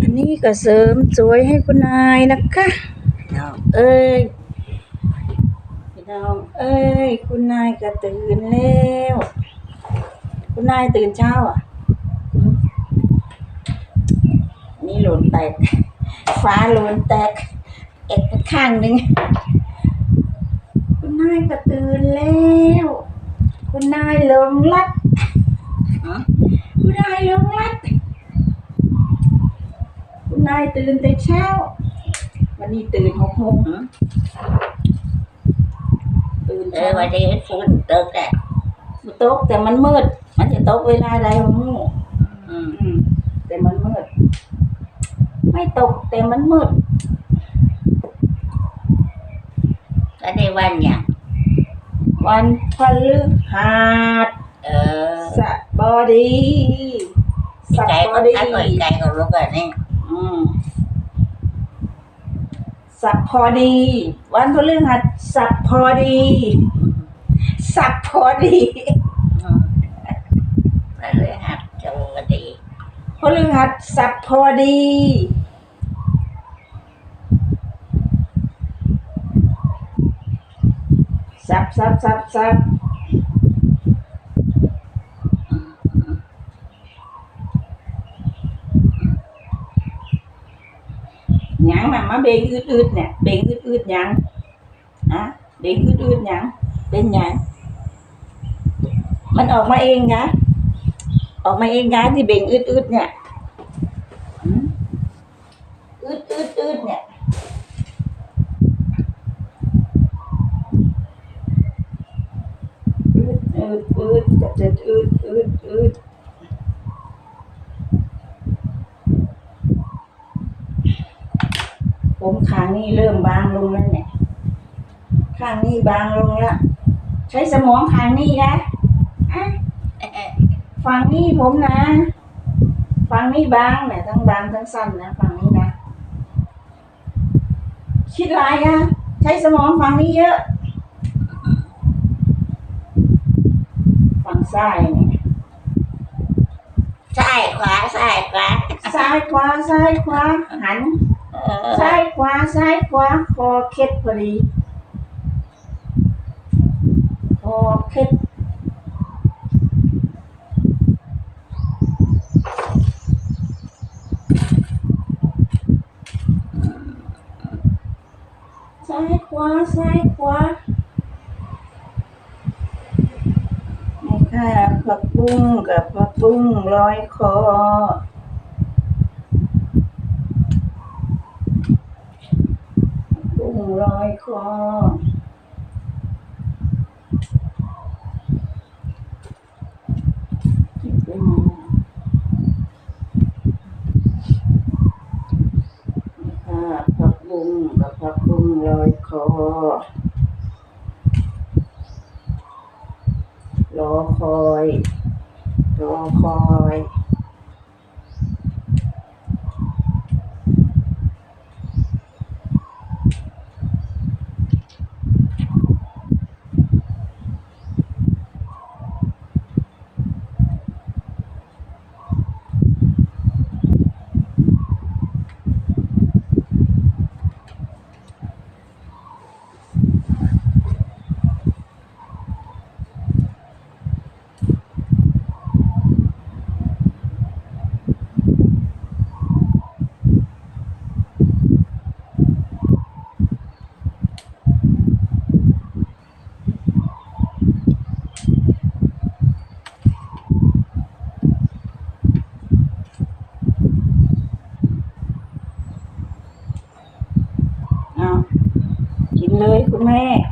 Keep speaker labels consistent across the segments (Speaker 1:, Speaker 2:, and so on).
Speaker 1: อันนี้ก็เสริมสวยให้คุณนายนะคะพี่น้องเอ้ยพี่น้องเอ้ย คุณนายก็ตื่นแล้ว คุณนายตื่นเช้าอะอืมนี่หล่นแตก ฟ้าหล่นแตก เอกไปข้างหนึ่งคุณนายก็ตื่นแล้ว คุณนายหลงลัด ฮะคุณนายหลงลัดคุณนายตื่นแต่เช้า วันนี้ตื่นหกโมงเหรอตื่น
Speaker 2: เอ
Speaker 1: เช้า
Speaker 2: อวันนี้ฝุ่นตกแหละ
Speaker 1: มันตกแต่มันมืด มันจะตกเวลาใดของงู
Speaker 2: อืม
Speaker 1: อืมแต่มันมืด ไม่ตกแต่มันมืด
Speaker 2: ก็ได้วันอย่าง
Speaker 1: วันพฤหัส
Speaker 2: เออ
Speaker 1: สบ ดีส
Speaker 2: ไก่
Speaker 1: บ
Speaker 2: ก็
Speaker 1: ดี
Speaker 2: ถ้าเกิดไก่ก็รู้กันนี่
Speaker 1: อืมสับพอดี วันพฤหัสสับพอดี สับพอดี
Speaker 2: อืมก็เลยหักจงก็ดี
Speaker 1: พฤหัสสับพอดี สับสับสับสับ หยังน่ะมาเบงอืดๆเนี่ยเบงอืดๆหยังอะเบงอืดๆหยังเป็นหยังมันออกมาเองนะออกมาเองนะที่เบงอืดๆเนี่ยหืมอืดอืดอืดเนี่ยอืดอืดอืดจะจะอืดอืดอืด ผมข้างนี้เริ่มบางลงแล้วเนี่ย ข้างนี้บางลงแล้ว ใช้สมองข้างนี้นะอะ
Speaker 2: เออ
Speaker 1: ฝั่งนี้ผมนะ ฝั่งนี้บางเนี่ยทั้งบางทั้งสั้นนะฝั่งนี้นะ คิดไรอะใช้สมองฝั่งนี้เยอะ ฝั่งซ้ายเนี่ย
Speaker 2: ซ้ายขวาซ้ายขวา
Speaker 1: ซ้ายขวาซ้ายขวาหัน
Speaker 2: เออ
Speaker 1: ซ้ายขวาซ้ายขวาคอเคล็ดพอดีคอเคล็ดซ้ายขวาซ้ายขวาให้ข้าผักบุ้งกับผักบุ้งลอยคอ กุ้ง ลอยคอคิดเป็นไงค่ะผักบุ้งกับผักบุ้งลอยคอรอคอยรอคอย แม่นี่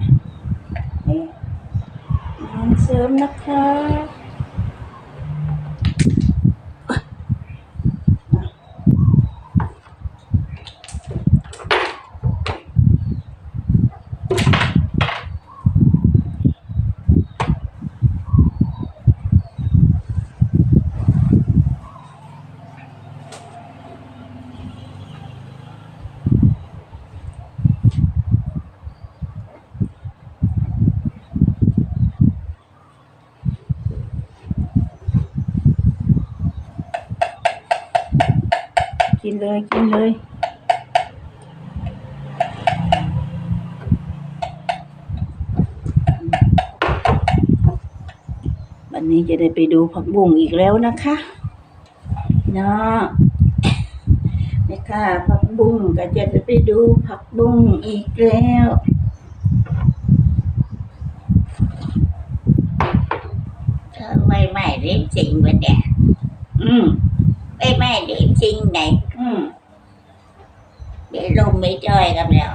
Speaker 1: กินเลยกินเลยวันนี้จะได้ไปดูผักบุ้งอีกแล้วนะคะเนาะนี่ค่ะผักบุ้งก็จะได้ไปดูผักบุ้งอีกแล้ว
Speaker 2: เธอไม่ไม่เรียนจริงวะเนี่ย
Speaker 1: อืม
Speaker 2: ไม่ไม่เรียนจริงไหน
Speaker 1: อืม
Speaker 2: เดี๋ยวลมไม่จ่อยกันแล้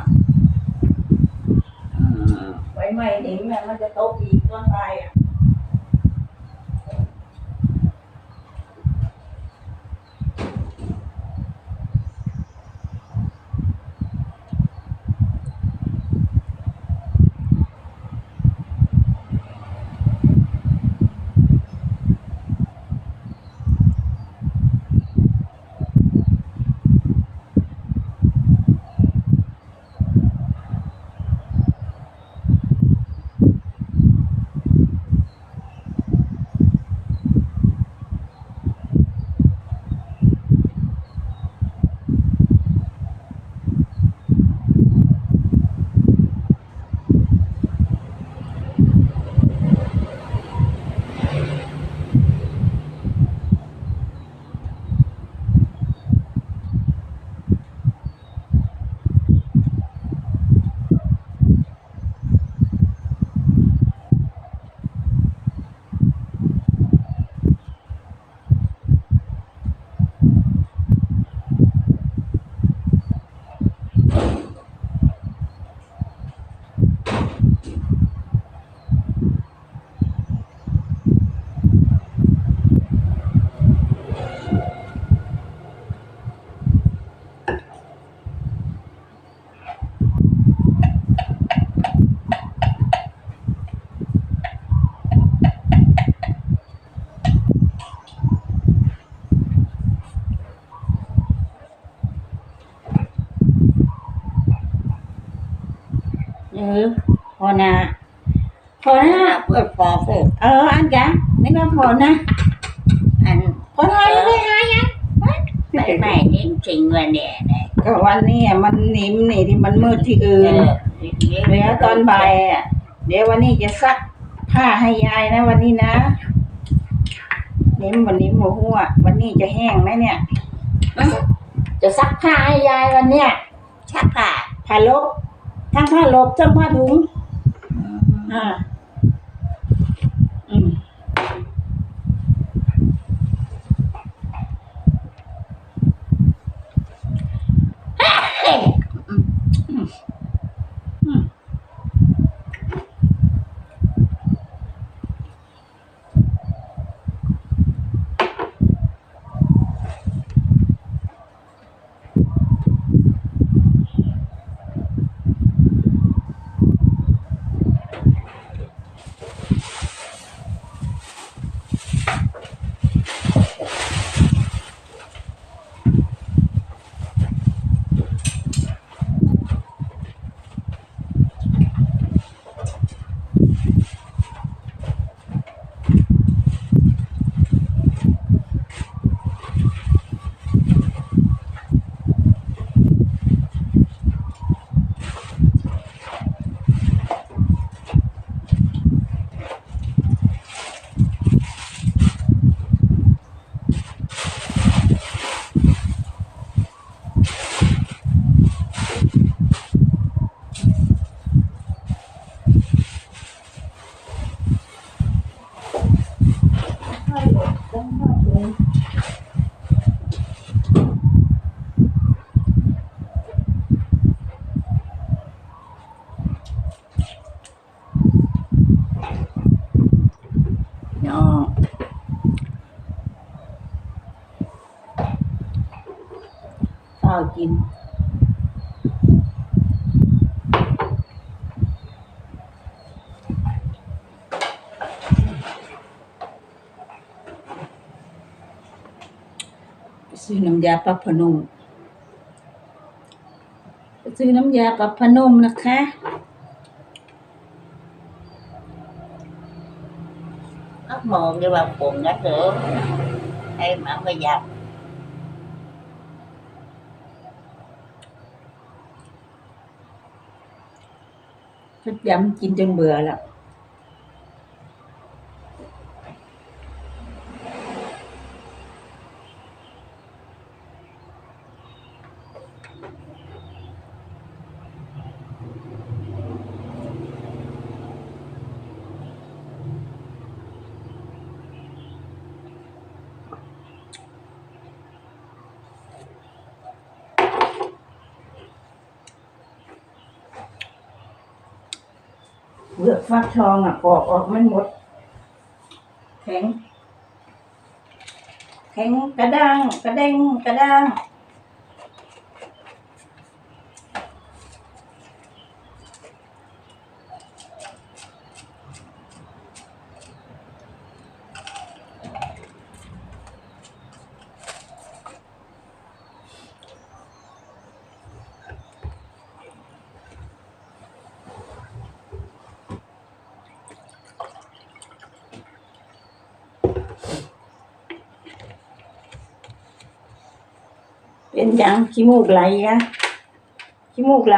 Speaker 2: วอืม
Speaker 1: ไว้ไม่หนิงน่ะมันจะตกอีกต้นไปอะเออพอนะพอนะ
Speaker 2: เปิดฟอฟู
Speaker 1: เอออันกะนี่ก็พอนะ
Speaker 2: อัน
Speaker 1: พอทายแล้วได้ไง
Speaker 2: ไม่ไม่เรียนจริงวะเนี่ยเนี่ย
Speaker 1: ก็วันนี้อะมันนิ่มนี่ที่มันมืดที่อื่นเดี๋ยวตอนบ่ายอะเดี๋ยววันนี้จะซักผ้าให้ยายนะ วันนี้นะนิ่มวันนี้หัวหัววันนี้จะแห้งไหมเนี่ย จะซักผ้าให้ยายวันเนี้ย
Speaker 2: ชักผ้า
Speaker 1: ผ้าลบ ทั้งผ้าหลบทั้งผ้าถุง
Speaker 2: อ่า
Speaker 1: 还有三块钱 ซื้อน้ำยาปรับพนมซื้อน้ำยาปรับพนมนะคะ
Speaker 2: Ốc mồm đi vào quần đã được Em ăn bây giờ
Speaker 1: Thích dăm chim trên bừa lắm เบือแล้วเลือกฟักทองอะปอกออกไม่หมด แข็ง แข็งกระด้าง กระเด้งกระด้าง เป็นหยังขี้มูกไหลอะขี้มูกไหล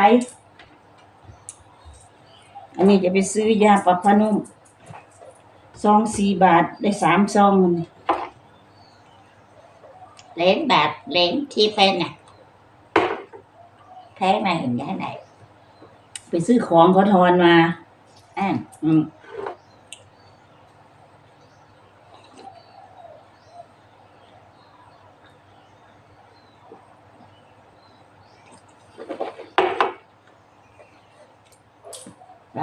Speaker 1: อันนี้จะไปซื้อยาปรับผ้านุ่มซองสี่บาทได้สามซองมันนี่
Speaker 2: เล่นแบบเล่นที่เป็นอะแพ้มาเห็นได้ไหน
Speaker 1: ไปซื้อของเขาทอนมา
Speaker 2: อ่า
Speaker 1: อืม